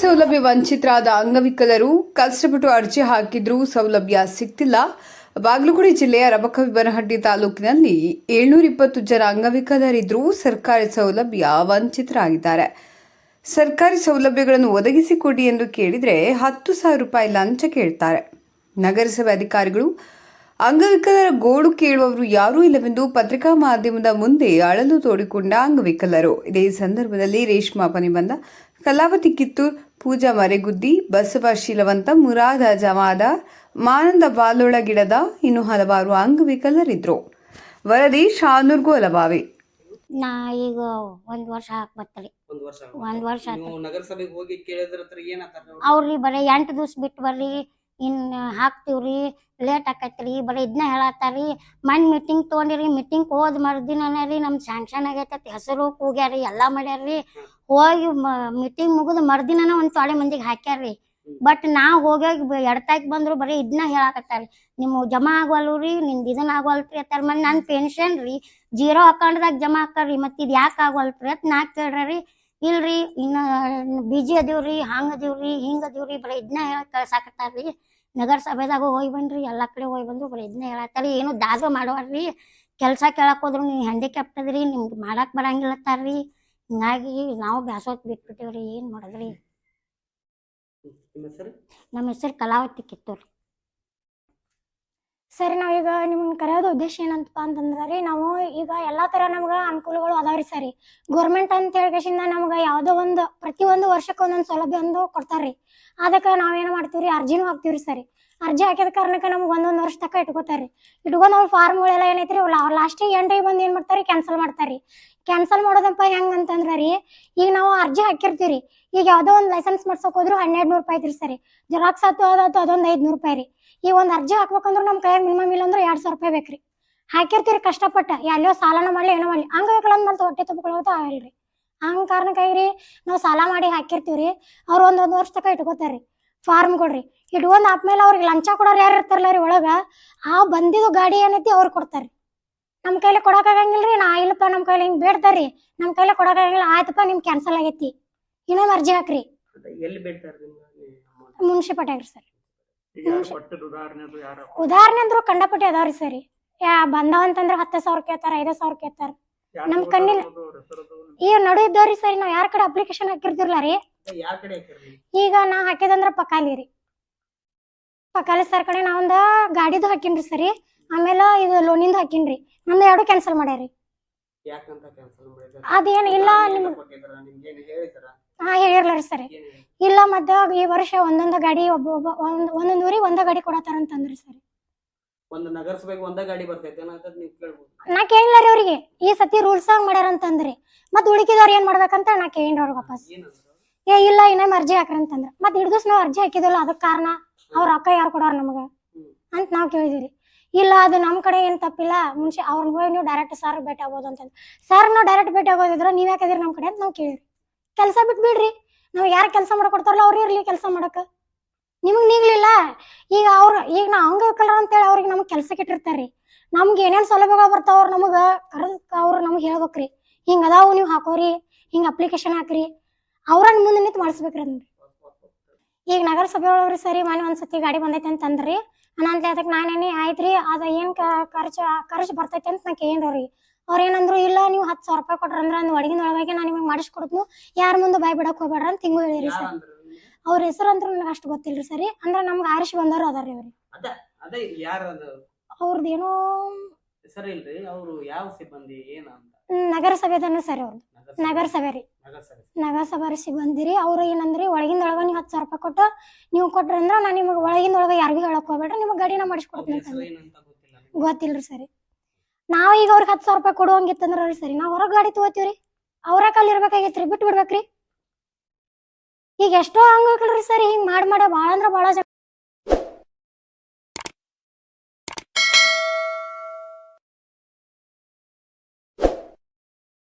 ಸೌಲಭ್ಯ ವಂಚಿತರಾದ ಅಂಗವಿಕಲರು ಕಷ್ಟಪಟ್ಟು ಅರ್ಜಿ ಹಾಕಿದ್ರೂ ಸೌಲಭ್ಯ ಸಿಗ್ತಿಲ್ಲ ಬಾಗಲಕೋಟೆ ಜಿಲ್ಲೆಯ ರಬಕವಿಬನಹಟ್ಟಿ ತಾಲೂಕಿನಲ್ಲಿ ಏಳ್ನೂರ ಇಪ್ಪತ್ತು ಜನ ಅಂಗವಿಕಲರಿದ್ರೂ ಸರ್ಕಾರಿ ಸೌಲಭ್ಯ ವಂಚಿತರಾಗಿದ್ದಾರೆ. ಸರ್ಕಾರಿ ಸೌಲಭ್ಯಗಳನ್ನು ಒದಗಿಸಿಕೊಡಿ ಎಂದು ಕೇಳಿದರೆ ಹತ್ತು ಸಾವಿರ ರೂಪಾಯಿ ಲಂಚ ಕೇಳ್ತಾರೆ. ನಗರಸಭೆ ಅಧಿಕಾರಿಗಳು ಅಂಗವಿಕಲರ ಗೋಡು ಕೇಳುವವರು ಯಾರೂ ಇಲ್ಲವೆಂದು ಪತ್ರಿಕಾ ಮಾಧ್ಯಮದ ಮುಂದೆ ಅಳಲು ತೋಡಿಕೊಂಡ ಅಂಗವಿಕಲರು. ಇದೇ ಸಂದರ್ಭದಲ್ಲಿ ರೇಷ್ಮಾ ಪನಿಬಂದ ಕಲಾವತಿ ಕಿತ್ತೂರ್ ಪೂಜಾ ಮರೆಗುದ್ದಿ ಬಸವ ಶೀಲವಂತ ಮುರಾದ ಜಮಾದ ಮಾನಂದ ಬಾಲೋಳ ಗಿಡದ ಇನ್ನು ಹಲವಾರು ಅಂಗವಿಕಲರಿದ್ರು. ವರದಿ ಶಾನೂರ್ಗೂ ಅಲಬಾವಿ ನಾ ಈಗ ಒಂದ್ ವರ್ಷ ಹಾಕ್ ಬರ್ತಾರೆ ಒಂದ್ ವರ್ಷ ಒಂದ್ ವರ್ಷ ಆತು. ನೀವು ನಗರಸಭೆಗೆ ಹೋಗಿ ಕೇಳಿದ್ರ ಹತ್ರ ಏನಂತಾರ ಅವ್ರು? ಅವ್ರಿ ಬರೀ ಎಂಟ್ ದಿವ್ಸ ಬಿಟ್ಟು ಬರ್ರಿ ಇನ್ ಹಾಕ್ತಿವ್ರಿ ಲೇಟ್ ಆಕೈತ್ರಿ, ಬರೀ ಇದನ್ನ ಹೇಳತ್ತಾರಿ. ಮನ್ ಮೀಟಿಂಗ್ ತೊಗೊಂಡಿರಿ ಮೀಟಿಂಗ್ ಹೋದ್ ಮರ್ದಿನ ರೀ ನಮ್ ಸ್ಯಾಂಕ್ಷನ್ ಆಗೈತೈತಿ, ಹೆಸರು ಕೂಗ್ಯಾರಿ, ಎಲ್ಲಾ ಮಾಡ್ಯಾರ್ರಿ. ಹೋಗಿ ಮೀಟಿಂಗ್ ಮುಗಿದ ಮರ್ದಿನ ಒಂದ್ ತೊಳೆ ಮಂದಿಗೆ ಹಾಕ್ಯಾರ್ರಿ. ಬಟ್ ನಾ ಹೋಗಿ ಎಡ್ತಾಕ್ ಬಂದ್ರು ಬರೀ ಇದನ್ನ ಹೇಳಾಕತ್ತಾರಿ. ನಿಮ್ ಜಮಾ ಆಗವಲ್ರಿ, ನಿಮ್ದು ಇದನ್ನ ಆಗವಲ್ರಿ ಅತ್ತಾರ ಮನ್ ನನ್ ಪೆನ್ಷನ್ ರೀ ಜೀರೋ ಅಕೌಂಟ್ದಾಗ ಜಮಾ ಹಾಕಾರ್ರಿ ಮತ್ ಇದ್ ಯಾಕೆ ಆಗ್ವಲ್ರಿ ಅಂತ ನಾ ಕೇಳ್ರಿ ಇಲ್ರಿ, ಇನ್ನ ಬಿಜಿ ಅದೀವ್ರಿ, ಹಂಗ್ ಅದೀವ್ರಿ, ಹಿಂಗ ಅದೀವ್ರಿ, ಬರೀ ಇದನ್ನ ಹೇಳಕ್ ಕಳ್ಸಾಕತ್ತಾರ್ರಿ. ನಗರಸಭೆದಾಗ ಹೋಗಿ ಬನ್ರಿ ಎಲ್ಲಾ ಕಡೆ ಹೋಗಿ ಬಂದ್ರು ಬರೀ ಇದನ್ನ ಹೇಳತ್ತಾರಿ. ಏನು ದಾದ ಮಾಡವಾರ್ರಿ. ಕೆಲ್ಸ ಕೇಳಕ್ ಹೋದ್ರು ನೀವು ಹ್ಯಾಂಡಿಕ್ಯಾಪ್ಟ್ ಅದ್ರಿ ನಿಮ್ಗೆ ಮಾಡಕ್ ಬರಂಗಿಲ್ಲತ್ತಾರ್ರಿ ಹಿಂಗಾಗಿ ನಾವು ಬ್ಯಾಸೋತ್ ಬಿಟ್ಬಿಟ್ಟಿವ್ರಿ ಏನ್ ಮಾಡೋದ್ರಿ. ನಿಮ್ಮ ಹೆಸರು? ನಮ್ಮ ಹೆಸರು ಕಲಾವತಿ ಕಿತ್ತೂರ್. ಸರಿ ಈಗ ನಿಮ್ಗೆ ಕರೆಯೋದು ಉದ್ದೇಶ ಏನಂತಪ್ಪ ಅಂತಂದ್ರೆ ರೀ, ನಾವು ಈಗ ಎಲ್ಲಾ ತರ ನಮ್ಗೆ ಅನುಕೂಲಗಳು ಅದಾವ್ರಿ ಸರಿ. ಗೌರ್ಮೆಂಟ್ ಅಂತ ಹೇಳ್ಕೇಶಿಂದ ನಮ್ಗೆ ಯಾವುದೋ ಒಂದು, ಪ್ರತಿ ಒಂದು ವರ್ಷಕ್ಕೆ ಒಂದೊಂದು ಸೌಲಭ್ಯ ಒಂದು ಕೊಡ್ತಾರ್ರಿ ಅದಕ್ಕೆ ನಾವೇನ್ ಮಾಡ್ತೀವ್ರಿ, ಅರ್ಜಿನೂ ಹಾಕ್ತಿವ್ರಿ ಸರಿ. ಅರ್ಜಿ ಹಾಕಿದ ಕಾರಣಕ್ಕೆ ನಮ್ಗೆ ಒಂದೊಂದು ವರ್ಷ ತನಕ ಇಟ್ಕೋತಾರ್ರಿ ಇಟ್ಕೊಂಡು ಅವ್ರ ಫಾರ್ಮ್ಗಳೆಲ್ಲ ಏನೈತ್ರಿ ಲಾಸ್ಟಿಗೆ ಎಂಟ್ರಿಗೆ ಬಂದು ಏನು ಮಾಡ್ತಾರೆ ಕ್ಯಾನ್ಸಲ್ ಮಾಡ್ತಾರ್ರಿ ಕ್ಯಾನ್ಸಲ್ ಮಾಡೋದಪ್ಪ ಹೆಂಗ್ ಅಂತಂದ್ರ ರೀ, ಈಗ ನಾವು ಅರ್ಜಿ ಹಾಕಿರ್ತೀವ್ರಿ. ಈಗ ಯಾವ್ದೋ ಒಂದು ಲೈಸೆನ್ಸ್ ಮಾಡ್ಸಕ್ ಹೋದ್ರು ಹನ್ನೆರಡು ನೂರು ರೂಪಾಯಿ ಐತ್ರಿ ಸರಿ. ಜೆರಾಕ್ಸ್ ಆತು ಅದಾತು ಅದೊಂದು ಐದ್ನೂರು ರೂಪಾಯಿ ರೀ. ಈಗ ಒಂದ್ ಅರ್ಜಿ ಹಾಕ್ಬೇಕಂದ್ರೆ ನಮ್ ಕೈಯಾಗ ಮಿನಿಮಮ್ ಇಲ್ಲ ಅಂದ್ರೆ ಎರಡ್ ಸಾವಿರ ರೂಪಾಯಿ ಬೇಕ್ರಿ. ಹಾಕಿರ್ತೀರಿ ಕಷ್ಟಪಟ್ಟ ಎಲ್ಲೋ ಸಾಲನ ಮಾಡ್ಲಿ, ಏನೋ ಮಾಡ್ಲಿ. ಅಂಗವಿಕಲಂದ್ ಮತ್ತೆ ಹೊಟ್ಟೆ ತುಂಬಿಕೊಳ್ಳೋದು ಆಗಲ್ರಿ ಹಂಗ ಕಾರಣಕ್ಕಾಗಿ ರೀ ನಾವು ಸಾಲ ಮಾಡಿ ಹಾಕಿರ್ತೀವ್ರಿ. ಅವ್ರು ಒಂದ್ ಒಂದ್ ವರ್ಷ ತಕ ಇಟ್ಕೋತಾರ್ರಿ. ಫಾರ್ಮ್ ಕೊಡ್ರಿ. ಇಟ್ಕೊಂಡ್ ಆದ್ಮೇಲೆ ಅವ್ರಿಗೆ ಲಂಚ ಕೊಡೋರು ಯಾರು ಇರ್ತಾರಲ್ಲ ರೀ ಒಳಗ, ಆ ಬಂದಿದ್ದು ಗಾಡಿ ಏನೈತಿ ಅವ್ರು ಕೊಡ್ತಾರ್ರಿ. ನಮ್ ಕೈಲಿ ಕೊಡಕ್ ರೀ ನಾ ಇಲ್ಲಪ್ಪ ನಮ್ ಕೈಲಿ ಹಿಂಗ್ ಬೇಡ್ತಾರ್ರಿ. ನಮ್ ಕೈಲಿ ಕೊಡಕ್ ಆಗಂಗಿಲ್ಲ, ಆಯ್ತಪ್ಪ ನಿಮ್ ಕ್ಯಾನ್ಸಲ್ ಆಗೈತಿ. ಇನ್ನೊಂದ್ ಅರ್ಜಿ ಹಾಕ್ರಿ. ಎಲ್ಲಿ? ಸರ್. ಉದಾಹರಣೆ ಅಂದ್ರು ಕಂಡಪಟ್ಟಿ ಅದಾವ್ರಿ ಸರಿ. ಯಾ ಬಂದಾವ ಅಂತಂದ್ರ ಹತ್ತು ಸಾವಿರ ಕೇಳ್ತಾರ ಐದು ಸಾವಿರ ಕೇಳ್ತಾರ. ನಮ್ ಕಣ್ಣಿಲ್ಲ. ಈಗ ನಡು ಇದ್ದವ್ರಿ ಸರಿ ನಾವ್ ಯಾರ ಕಡೆ ಅಪ್ಲಿಕೇಶನ್ ಹಾಕಿರ್ತಿರ್ಲ ರೀ? ಈಗ ನಾ ಹಾಕಿದಂದ್ರ ಪಕಾಲಿ ರೀ. ಪಕಾಲಿ ಸರ್ ಕಡೆ ನಾ ಒಂದ ಗಾಡಿದು ಹಾಕಿನ್ರಿ ಸರಿ. ಆಮೇಲೆ ಇದು ಲೋನಿಂದ ಹಾಕಿನ್ರಿ ನಮ್ದು ಎರಡು ಕ್ಯಾನ್ಸಲ್ ಮಾಡ್ಯಾರಿ ಅದೇನ್ ಇಲ್ಲ ನಿಮ್ಗೆ ಹಾ ಹೇಳಿರ್ಲ ರೀ ಸರಿ. ಇಲ್ಲ ಮತ್ತೆ ಈ ವರ್ಷ ಒಂದೊಂದು ಗಾಡಿ ಒಬ್ಬ ಒಬ್ಬ ಒಂದ್ ಒಂದೊಂದ್ ಊರಿಗೆ ಒಂದ ಗಾಡಿ ಕೊಡತಾರ ಅಂತಂದ್ರಿ ಸರ್. ಒಂದು ನಗರಸಭೆಗೆ ಒಂದ ಗಾಡಿ ಬರ್ತೈತೆ ಏನಂತ ನೀವು ಕೇಳ್ಬೋದು. ನಾ ಕೇಳಿಲ್ಲ ರೀ ಅವ್ರಿಗೆ. ಈ ಸತಿ ರೂಲ್ಸ್ ಆಗಿ ಮಾಡ್ಯಾರ ಅಂತಂದ್ರಿ. ಮತ್ ಉಳಿಕಿದವ್ರು ಏನ್ ಮಾಡ್ಬೇಕಂತ ನಾ ಕೇಳಿನ್ರಿ ಅವ್ರಿಗೆ ವಾಪಸ್. ಏನಂದ್ರು ಏ ಇಲ್ಲ ಇನ್ನೊಮ್ಮೆ ಅರ್ಜಿ ಹಾಕ್ರಿ ಅಂತಂದ್ರ. ಮತ್ ಹಿಡ್ದಸ್ ನಾವ್ ಅರ್ಜಿ ಹಾಕಿದಿಲ್ಲ ಅದಕ್ ಕಾರಣ ಅವ್ರ ಅಕ್ಕ ಯಾರು ಕೊಡೋರ್ ನಮಗ. ಅಂತ ನಾವ್ ಕೇಳಿದಿರಿ ಇಲ್ಲ ಅದು ನಮ್ ಕಡೆ ಏನ್ ತಪ್ಪಿಲ್ಲ. ಮುಂಚೆ ಅವ್ರನ್ನ ಹೋಗಿ ನೀವು ಡೈರೆಕ್ಟ್ ಸರ್ ಭೇಟಿ ಆಗ್ಬೋದು ಅಂತ ಸರ್ ನಾವು ಡೈರೆಕ್ಟ್ ಭೇಟಿ ಆಗೋದಿದ್ರ ನೀವ್ ಯಾಕದಿರಿ ನಮ್ ಕಡೆ ಅಂತ ನಾವ್ ಕೇಳಿರಿ ಕೆಲಸ ಬಿಟ್ಬಿಡ್ರಿ. ನಾವು ಯಾರು ಕೆಲಸ ಮಾಡ್ಕೊಡ್ತಾರಲ್ಲ ಅವ್ರು ಇರ್ಲಿ ಕೆಲಸ ಮಾಡಕ್ಕೆ ನಿಮಗೆ ನೀಗ್ಲಿಲ್ಲ? ಈಗ ಅವ್ರು, ಈಗ ನಾ ಅಂಗವಿಕಲರ ಅಂತೇಳಿ ಅವ್ರಿಗೆ ನಮ್ಗೆ ಕೆಲ್ಸಕ್ಕೆ ಇಟ್ಟಿರ್ತಾರ್ರಿ. ನಮ್ಗೆ ಏನೇನು ಸೌಲಭ್ಯಗಳು ಬರ್ತಾವ ಅವ್ರು ನಮಗೆ? ಕರೆದ್ ಅವ್ರು ನಮಗೆ ಹೇಳ್ಬೇಕ್ರಿ. ಹಿಂಗೆ ಅದಾವು ನೀವು ಹಾಕೋರಿ, ಹಿಂಗೆ ಅಪ್ಲಿಕೇಶನ್ ಹಾಕ್ರಿ. ಅವ್ರನ್ನ ಮುಂದೆ ನಿಂತು ಮಾಡಿಸ್ಬೇಕ್ರಿ ಅದನ್ನ. ಈಗ ನಗರಸಭೆ ಒಳಗ್ರಿ ಸರಿ ಮನೆ ಒಂದ್ಸತಿ ಗಾಡಿ ಬಂದೈತೆ ಅಂತಂದ್ರಿ. ನಾನು ಅಂತ ಅದಕ್ಕೆ ನಾನೇನೇ, ಆಯ್ತ್ರಿ, ಅದ ಏನು ಖರ್ಚು ಖರ್ಚು ಬರ್ತೈತೆ ಅಂತ ನಾ ಅವ್ರ ಏನಂದ್ರು ಇಲ್ಲ ನೀವು ಹತ್ತು ಸಾವಿರ ರೂಪಾಯಿ ಕೊಟ್ರ ಅಂದ್ರೆ ಅಂದ್ ಒಳಗಿನ ಒಳಗಾಗಿ ನಾನು ನಿಮಗೆ ಮಾಡಿಸ್ಕೊಡ್ತು ಯಾರ ಮುಂದೆ ಬಾಯ್ ಬಿಡಕ್ ಹೋಗ್ಬೇಡ್ರ ಅಂತ ತಿಂಗು ಹೇಳಿರಿ ಸರ್. ಅವ್ರ ಹೆಸರು ಅಂತ ನನಗೆ ಅಷ್ಟು ಗೊತ್ತಿಲ್ರಿ ಸರಿ. ಅಂದ್ರೆ ನಮ್ಗೆ ಆರಿಸಿ ಬಂದವ್ರು ಅದಾರ್ರಿ ಅವ್ರಿ. ಅದೇ ಯಾರ ಅದು? ಅವ್ರದ್ದೇನೋ ಹೆಸರು ಇಲ್ರಿ ಅವ್ರು ಯಾವ ಸಿಬ್ಬಂದಿ ಏನ ಅಂತ? ನಗರಸಭೆದನ್ನ ಸರಿ ಅವ್ರದ್ದು ನಗರಸಭೆ- ರೀ. ನಗರಸಭೆ. ರೀ. ಅವ್ರು ಏನಂದ್ರಿ ಒಳಗಿಂದ ಒಳಗ ನೀವು ಹತ್ತು ಸಾವಿರ ರೂಪಾಯಿ ಕೊಟ್ಟು ನೀವು ಕೊಟ್ರಂದ್ರೆ ನಾನು ನಿಮಗೆ ಒಳಗಿಂದ ಒಳಗೆ ಯಾರಿಗೂ ಹೇಳಕ್ ಹೋಗ್ಬೇಡ್ರಿ ನಿಮಗೆ ಗಾಡಿನ ಮಾಡಿಸ್ಕೊಡ್ತೀನಿ? ಗೊತ್ತಿಲ್ರಿ ಸರಿ. ನಾವ್ ಈಗ ಅವ್ರಿಗೆ ಹತ್ತು ಸಾವಿರ ರೂಪಾಯಿ ಕೊಡುವಂಗಿತ್ತಂದ್ರೆ ಅವ್ರಿ ಸರಿ, ನಾವ್ ಹೊರಗ್ ಗಾಡಿ ತಗೋತೀವ್ರಿ. ಅವ್ರ ಕಲ್ಲಿ ಇರ್ಬೇಕಾಗೈತ್ರಿ ಬಿಟ್ಟು ಬಿಡ್ಬೇಕ್ರಿ. ಈಗ ಎಷ್ಟೋ ಹಂಗ ಸರಿ, ಹಿಂಗ್ ಮಾಡಿ ಮಾಡ ಬಹಳ ಅಂದ್ರ ಭಾಳ